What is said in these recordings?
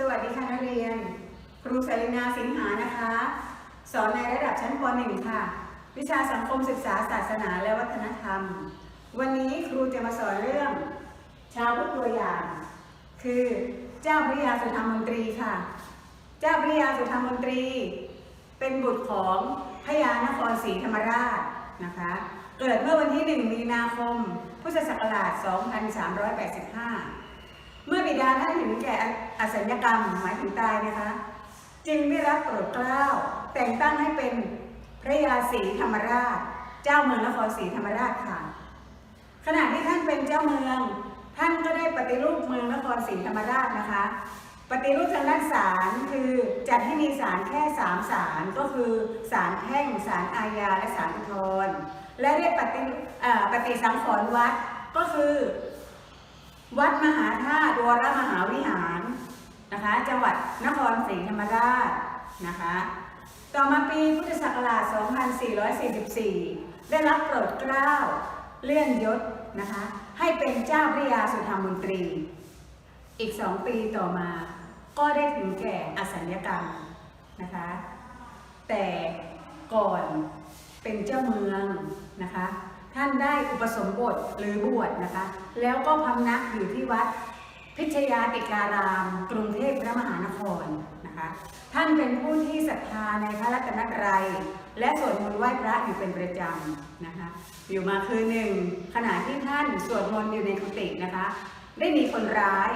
สวัสดีค่ะนักเรียน ครูสลินาสิงหานะคะ สอนในระดับชั้นป .1 ค่ะ วิชาสังคมศึกษาศาสนาและวัฒนธรรม วันนี้ครูจะมาสอนเรื่อง ชาวพุทธตัวอย่าง คือเจ้าพระยาสุธรรมมนตรีค่ะ เจ้าพระยาสุธรรมมนตรี เป็นบุตรของพญานครศรีธรรมราชนะคะ เกิดเมื่อวันที่ 1 มีนาคม พุทธศักราช 2385 เมื่อบิดาท่านเห็นแก่อสัญญกรรมหมายถึงตายนะคะ จึงได้รับโปรดเกล้าแต่งตั้งให้เป็นพระยาศรีธรรมราช เจ้าเมืองนครศรีธรรมราชค่ะ ขณะที่ท่านเป็นเจ้าเมือง ท่านก็ได้ปฏิรูปเมืองนครศรีธรรมราชนะคะ ปฏิรูปทางด้านศาลคือจัดให้มีศาลแค่สามศาลก็คือศาลแพ่งศาลอาญาและศาลอุทธรณ์และได้ปฏิปฏิสังขรณ์วัดก็คือ วัดมหาธาตุวรมหาวิหารนะคะ จังหวัดนครศรีธรรมราชนะคะ ต่อมาปีพุทธศักราช 2444 ได้รับโปรดเกล้าเลื่อนยศนะคะ ให้เป็นเจ้าพระยาสุธรรมมนตรี อีกสองปีต่อมาก็ได้ถึงแก่อสัญญกรรมนะคะ แต่ก่อนเป็นเจ้าเมืองนะคะ ท่านได้อุปสมบทหรือบวชนะคะ แล้วก็พำนักอยู่ที่วัดพิชยาติการาม กรุงเทพพระมหานครนะคะ ท่านเป็นผู้ที่ศรัทธาในพระรัตนตรัยและสวดมนต์ไหว้พระอยู่เป็นประจำนะคะ อยู่มาคืนหนึ่งขณะที่ท่านสวดมนต์อยู่ในกุฏินะคะ ได้มีคนร้าย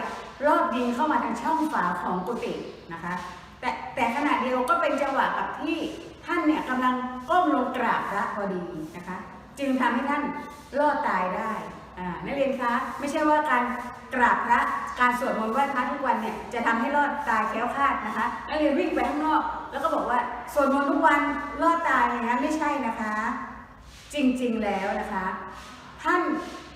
รอบยิงเข้ามาทางช่องฝาของกุฏินะคะ แต่แต่ขณะเดียวก็เป็นจังหวะกับที่ท่านเนี่ยกำลังก้มลงกราบพระพอดีนะคะ จึงทำให้ท่านรอดตายได้อ่านักเรียนคะไม่ใช่ว่าการกราบพระการสวดมนต์ไหว้พระทุกวันเนี่ยจะทำให้รอดตายแคล้วคลาดนะคะนักเรียนวิ่งไปข้างนอก แล้วก็บอกว่าสวดมนต์ทุกวันรอดตายอย่างนั้นไม่ใช่นะคะ จริงๆแล้วนะคะ ท่าน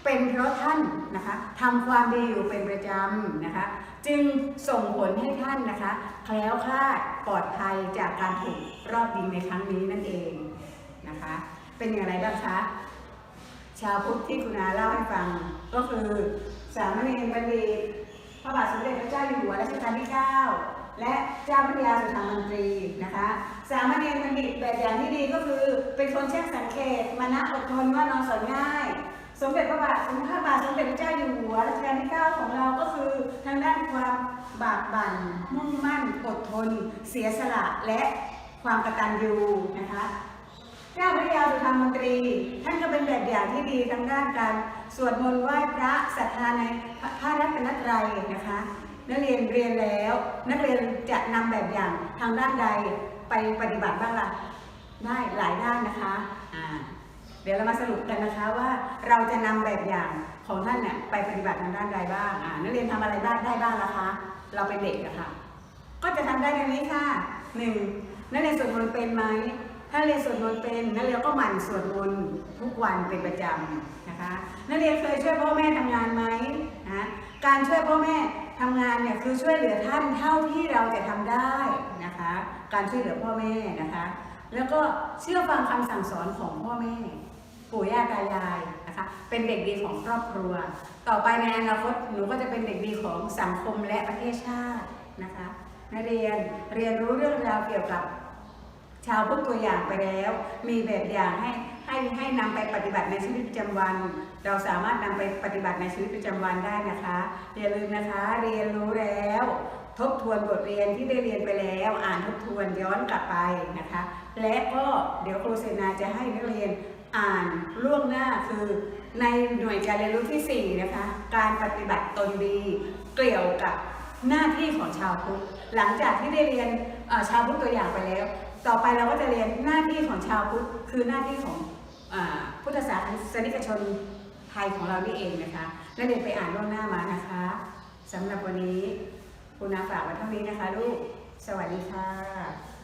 เป็นเพราะท่านนะคะทำความดีอยู่เป็นประจำนะคะ จึงส่งผลให้ท่านนะคะ แคล้วคลาดปลอดภัยจากการถูกรอบยิงในครั้งนี้นั่นเอง เป็นอย่างไรบ้างคะ ชาวพุทธที่คุณอาเล่าให้ฟัง ก็คือสามเณรบัณฑิตพระบาทสมเด็จพระเจ้าอยู่หัวรัชกาลที่ 9 และเจ้าพระยาสุธรรมมนตรีนะคะ สามเณรบัณฑิตแบบอย่างที่ดีก็คือ เป็นคนแช่งสังเกตมานะอดทนว่านอนสอนง่ายสมเด็จพระบาทสมเด็จพระบาทสมเด็จพระเจ้าอยู่หัวรัชกาลที่ 9 ของเราก็คือทางด้านความบากบั่น มุ่งมั่น อดทน เสียสละและความกตัญญูนะคะ เจ้าพระยาสุธรรมมนตรี ท่านก็เป็นแบบอย่างที่ดีทางด้านการสวดมนต์ไหว้พระศรัทธาในพระรัตนตรัยนะคะ นักเรียนเรียนแล้ว นักเรียนจะนำแบบอย่างทางด้านใดไปปฏิบัติบ้างล่ะได้หลายด้านนะคะอ่าเดี๋ยวเรามาสรุปกันนะคะว่าเราจะนำแบบอย่างของท่านเนี่ยไปปฏิบัติทางด้านใดบ้างอ่านักเรียนทำอะไรบ้างได้บ้างล่ะคะ เราเป็นเด็กอะค่ะก็จะทำได้ดังนี้ค่ะหนึ่งนักเรียนสวดมนต์เป็นไหม ถ้าเรียนสวดมนต์เป็นนักเรียนก็หมั่นสวดมนต์ทุกวันเป็นประจำนะคะนักเรียนเคยช่วยพ่อแม่ทำงานไหมนะการช่วยพ่อแม่ทำงานเนี่ยคือช่วยเหลือท่านเท่าที่เราจะทำได้นะคะ การช่วยเหลือพ่อแม่นะคะ แล้วก็เชื่อฟังคำสั่งสอนของพ่อแม่ปู่ย่าตายายนะคะ เป็นเด็กดีของครอบครัว ต่อไปในอนาคตหนูก็จะเป็นเด็กดีของสังคมและประเทศชาตินะคะนักเรียนเรียนรู้เรื่องราวเกี่ยวกับ ชาวพุทธตัวอย่างไปแล้ว มีแบบอย่างให้ให้ให้นำไปปฏิบัติในชีวิตประจำวัน เราสามารถนำไปปฏิบัติในชีวิตประจำวันได้นะคะอย่าลืมนะคะ เรียนรู้แล้ว ทบทวนบทเรียนที่ได้เรียนไปแล้ว อ่านทบทวนย้อนกลับไปนะคะ และก็เดี๋ยวครูเซนาจะให้นักเรียนอ่านล่วงหน้าคือในหน่วยการเรียนรู้ที่ 4 นะคะ การปฏิบัติตนดีเกี่ยวกับหน้าที่ของชาวพุทธหลังจากที่ได้เรียนชาวพุทธตัวอย่างไปแล้ว ต่อไปเราก็จะเรียนหน้าที่ของชาวพุทธคือหน้าที่ของอพุทธศาสนิกชนไทยของเรานี่เองนะคะนักเรียนไปอ่านล่วงหน้ามานะคะสำหรับวันนี้คุณนาฝากไว้เท่านี้นะคะลูกสวัสดีค่ะ